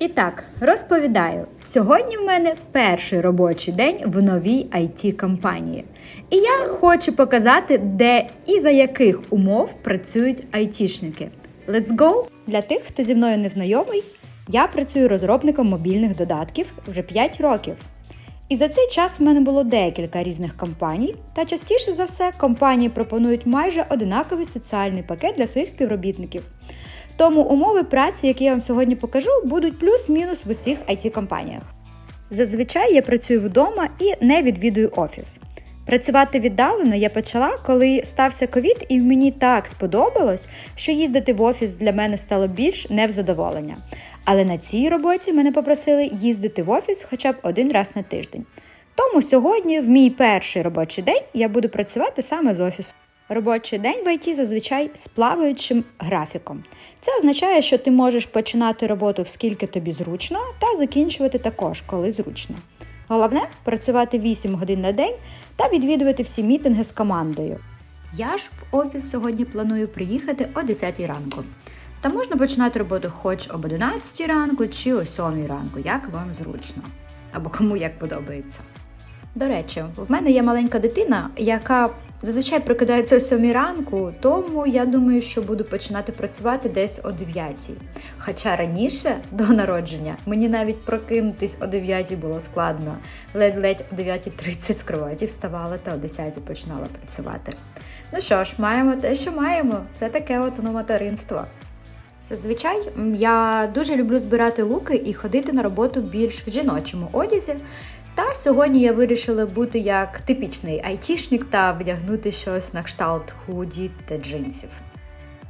І так, розповідаю, сьогодні в мене перший робочий день в новій it компанії І я хочу показати, де і за яких умов працюють айтішники. Let's go! Для тих, хто зі мною не знайомий, я працюю розробником мобільних додатків вже 5 років. І за цей час в мене було декілька різних компаній, та частіше за все компанії пропонують майже одинаковий соціальний пакет для своїх співробітників. Тому умови праці, які я вам сьогодні покажу, будуть плюс-мінус в усіх it компаніях Зазвичай я працюю вдома і не відвідую офіс. Працювати віддалено я почала, коли стався ковід, і мені так сподобалось, що їздити в офіс для мене стало більш невзадоволення. Але на цій роботі мене попросили їздити в офіс хоча б один раз на тиждень. Тому сьогодні, в мій перший робочий день, я буду працювати саме з офісу. Робочий день в ІТ зазвичай з плаваючим графіком. Це означає, що ти можеш починати роботу скільки тобі зручно, та закінчувати також, коли зручно. Головне працювати 8 годин на день та відвідувати всі мітинги з командою. Я ж в офіс сьогодні планую приїхати о 10 ранку. Та можна починати роботу хоч об 11 ранку чи о 7 ранку, як вам зручно, або кому як подобається. До речі, в мене є маленька дитина, яка зазвичай прокидається о 7 ранку, тому я думаю, що буду починати працювати десь о 9. Хоча раніше до народження мені навіть прокинутись о 9 було складно. Ледь-ледь о 9.30 з кроваті вставала та о 10 починала працювати. Ну що ж, маємо те, що маємо. Це таке от воно материнство. Зазвичай я дуже люблю збирати луки і ходити на роботу більш в жіночому одязі. Та сьогодні я вирішила бути як типічний айтішник та вдягнути щось на кшталт худі та джинсів.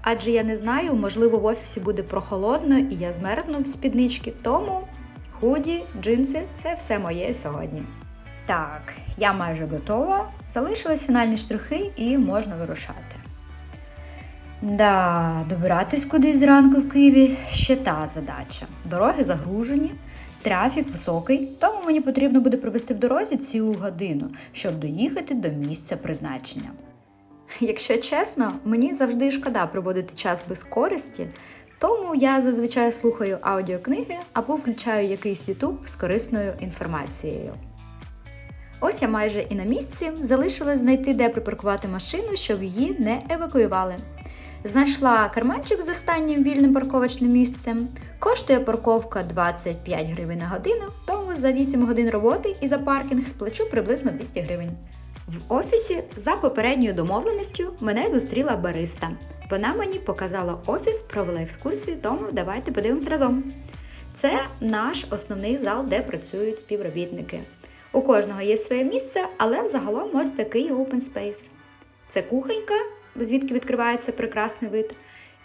Адже я не знаю, можливо, в офісі буде прохолодно і я змерзну в спіднички, тому худі, джинси це все моє сьогодні. Так, я майже готова. Залишились фінальні штрихи і можна вирушати. Да, добиратись кудись зранку в Києві ще та задача. Дороги загружені. Трафік високий, тому мені потрібно буде провести в дорозі цілу годину, щоб доїхати до місця призначення. Якщо чесно, мені завжди шкода проводити час без користі, тому я зазвичай слухаю аудіокниги або включаю якийсь YouTube з корисною інформацією. Ось я майже і на місці залишилось знайти, де припаркувати машину, щоб її не евакуювали. Знайшла карманчик з останнім вільним парковочним місцем. Коштує парковка 25 гривень на годину, тому за 8 годин роботи і за паркінг сплачу приблизно 200 гривень. В офісі за попередньою домовленістю мене зустріла бариста. Вона мені показала офіс, провела екскурсію, тому давайте подивимось разом. Це наш основний зал, де працюють співробітники. У кожного є своє місце, але взагалом ось такий open space. Це кухонька, звідки відкривається прекрасний вид.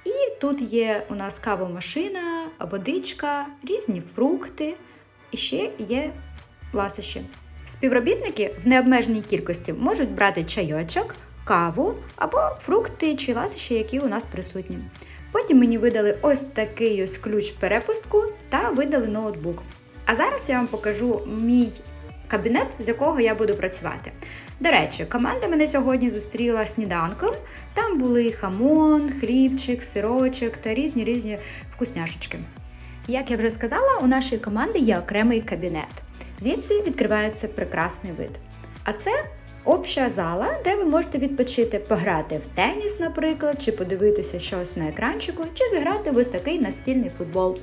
І тут є у нас кавомашина, водичка, різні фрукти і ще є ласощі. Співробітники в необмеженій кількості можуть брати чайочок, каву або фрукти чи ласощі, які у нас присутні. Потім мені видали ось такий ось ключ перепустку та видали ноутбук. А зараз я вам покажу мій кабінет, з якого я буду працювати. До речі, команда мене сьогодні зустріла сніданком. Там були хамон, хлібчик, сирочок та різні різні вкусняшечки. Як я вже сказала, у нашої команди є окремий кабінет. Звідси відкривається прекрасний вид. А це обща зала, де ви можете відпочити, пограти в теніс, наприклад, чи подивитися щось на екранчику, чи зіграти в ось такий настільний футбол.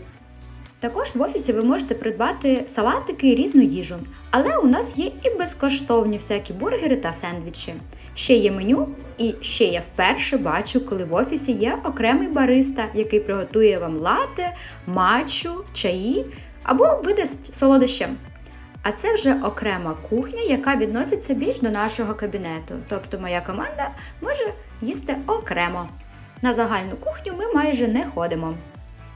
Також в офісі ви можете придбати салатики і різну їжу. Але у нас є і безкоштовні всякі бургери та сендвічі. Ще є меню, і ще я вперше бачу, коли в офісі є окремий бариста, який приготує вам лате, матчу, чаї або видасть солодощем. А це вже окрема кухня, яка відноситься більш до нашого кабінету. Тобто моя команда може їсти окремо. На загальну кухню ми майже не ходимо.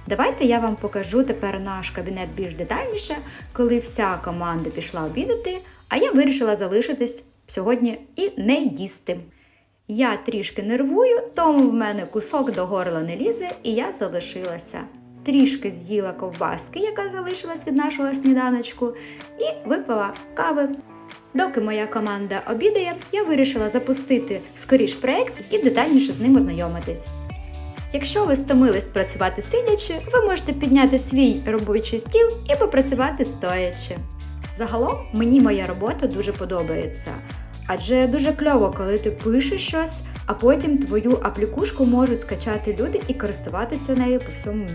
Давайте я вам покажу тепер наш кабінет більш детальніше, коли вся команда пішла обідати, а я вирішила залишитись сьогодні і не їсти. Я трішки нервую, тому в мене кусок до горла не лізе, і я залишилася. Трішки з'їла ковбаски, яка залишилась від нашого сніданочку, і випила кави. Доки моя команда обідає, я вирішила запустити скоріш проект і детальніше з ним ознайомитись. Якщо ви стомились працювати сидячи, ви можете підняти свій робочий стіл і попрацювати стоячи. Загалом мені моя робота дуже подобається. Адже дуже кльово, коли ти пишеш щось, а потім твою аплікушку можуть скачати люди і користуватися нею по всьому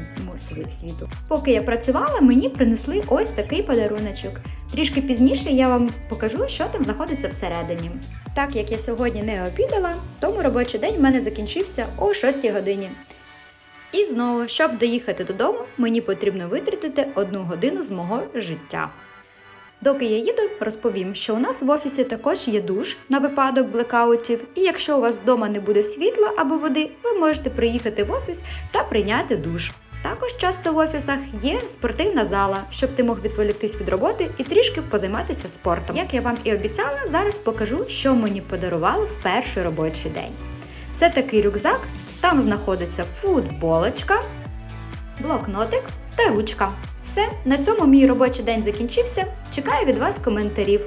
світу. Поки я працювала, мені принесли ось такий подаруночок. Трішки пізніше я вам покажу, що там знаходиться всередині. Так як я сьогодні не обідала, тому робочий день в мене закінчився о 6 годині. І знову, щоб доїхати додому, мені потрібно витратити одну годину з мого життя. Доки я їду, розповім, що у нас в офісі також є душ на випадок блекаутів, і якщо у вас вдома не буде світла або води, ви можете приїхати в офіс та прийняти душ. Також часто в офісах є спортивна зала, щоб ти мог відволіктись від роботи і трішки позайматися спортом. Як я вам і обіцяла, зараз покажу, що мені подарували в перший робочий день. Це такий рюкзак, там знаходиться футболочка, блокнотик та ручка. Все, на цьому мій робочий день закінчився. Чекаю від вас коментарів.